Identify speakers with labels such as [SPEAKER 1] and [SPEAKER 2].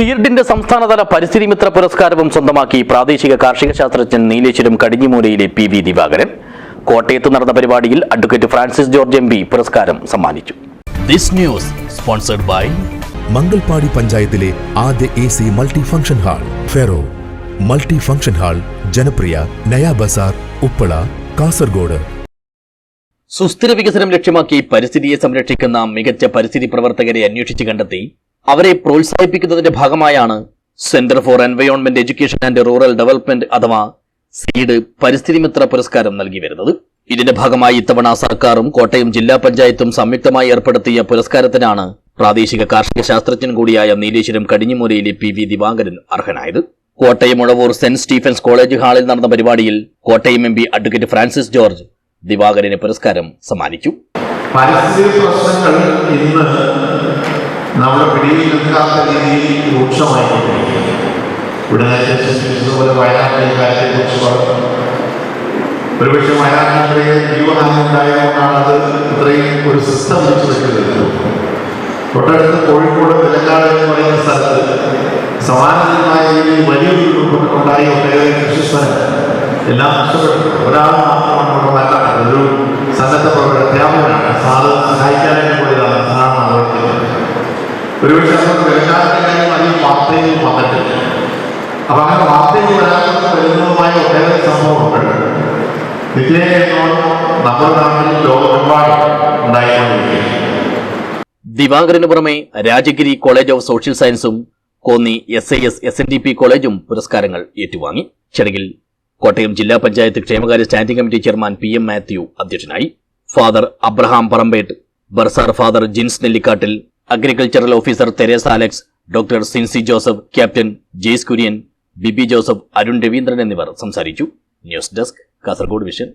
[SPEAKER 1] സീർഡിന്റെ സംസ്ഥാനതല പരിസ്ഥിതി മിത്ര പുരസ്കാരവും സ്വന്തമാക്കി പ്രാദേശിക കാർഷിക ശാസ്ത്രജ്ഞൻ നീലേശ്വരം കടിഞ്ഞിമൂലയിലെ പി വി ദിവാകരൻ. കോട്ടയത്ത് നടന്ന പരിപാടിയിൽ advocate Francis George M P പുരസ്കാരം സമ്മാനിച്ചു. This news sponsored by
[SPEAKER 2] Mangalpadi പഞ്ചായത്തിലെ ആദ്യ A C multi function hall ferro. Multi function hall ജനപ്രിയ നയാ ബസാർ ഉപ്പള കാസർഗോഡ്.
[SPEAKER 1] സുസ്ഥിര വികസനം ലക്ഷ്യമാക്കി പരിസ്ഥിതിയെ സംരക്ഷിക്കുന്ന മികച്ച പരിസ്ഥിതി പ്രവർത്തകരെ അന്വേഷിച്ച് കണ്ടെത്തി അവരെ പ്രോത്സാഹിപ്പിക്കുന്നതിന്റെ ഭാഗമായാണ് centre for environment education and rural development അഥവാ സീഡ് പരിസ്ഥിതി മിത്ര പുരസ്കാരം നൽകി വരുന്നത്. ഇതിന്റെ ഭാഗമായി ഇത്തവണ സർക്കാരും കോട്ടയം ജില്ലാ പഞ്ചായത്തും സംയുക്തമായി ഏർപ്പെടുത്തിയ പുരസ്കാരത്തിനാണ് പ്രാദേശിക കാർഷിക ശാസ്ത്രജ്ഞൻ കൂടിയായ നീലേശ്വരം കടിഞ്ഞിമൂലയിലെ പി വി ദിവാകരൻ അർഹനായത്. Kottayam Uzhavoor saint Stephen's college ഹാളിൽ നടന്ന പരിപാടിയിൽ Kottayam M P advocate Francis George Divakaran പുരസ്കാരം സമ്മാനിച്ചു.
[SPEAKER 3] പരിസ്ഥിതി പ്രശ്നങ്ങൾ ഇന്ന് നമ്മുടെ പിടിയിൽ നിൽക്കാത്ത രീതിയിൽ രൂക്ഷമായി ഇവിടെ നേരത്തെ സൂചിപ്പിച്ചതുപോലെ വയനാട്ടിലെ കാര്യത്തെക്കുറിച്ച് പറഞ്ഞു. ഒരുപക്ഷെ വയനാട്ടിലെ ജീവഹാനി ഉണ്ടായതുകൊണ്ടാണ് അത് ഇത്രയും ഒരു സിസ്റ്റം വെച്ച് വെച്ചത് തൊട്ടടുത്ത് കോഴിക്കോട് വിലക്കാട് എന്ന് പറയുന്ന സ്ഥലത്ത് സമാനമായ രീതിയിൽ വലിയൊരു ഉരുൾപൊട്ടലുണ്ടായി ഒട്ടേറെ കൃഷിസ്ഥലം എല്ലാം നഷ്ടപ്പെട്ടു. ഒരാൾ മാത്രമാണ് ഇവിടെ നല്ല അതൊരു സന്നദ്ധ പ്രവർത്തന ഒരുപക്ഷെ നമുക്ക് വിലക്കാടിന്റെ കാര്യം അധികം വാർത്തയിൽ വന്നിട്ടില്ല. അപ്പൊ അങ്ങനെ വാർത്തയിൽ വരാത്ത വരുന്നതുമായ ഒട്ടേറെ സംഭവങ്ങൾ നിത്യേന നമ്മുടെ നാട്ടിൽ ലോകമെമ്പാടും ഉണ്ടായിക്കൊണ്ടിരിക്കുകയാണ്.
[SPEAKER 1] ദിവാകരന് പുറമെ രാജഗിരി കോളേജ് ഓഫ് സോഷ്യൽ സയൻസും Konni S I S S N D P കോളേജും പുരസ്കാരങ്ങൾ ഏറ്റുവാങ്ങി. ചടങ്ങിൽ കോട്ടയം ജില്ലാ പഞ്ചായത്ത് ക്ഷേമകാര്യ standing committee chairman P M Mathew അധ്യക്ഷനായി. Father Abraham Parambett bursar father Jins Nellikattil agricultural officer Teresa Alex doctor Sincy Joseph captain Jais Kurian Bibi Joseph Arun Raveendran എന്നിവർ സംസാരിച്ചു. News desk Kasaragod vision.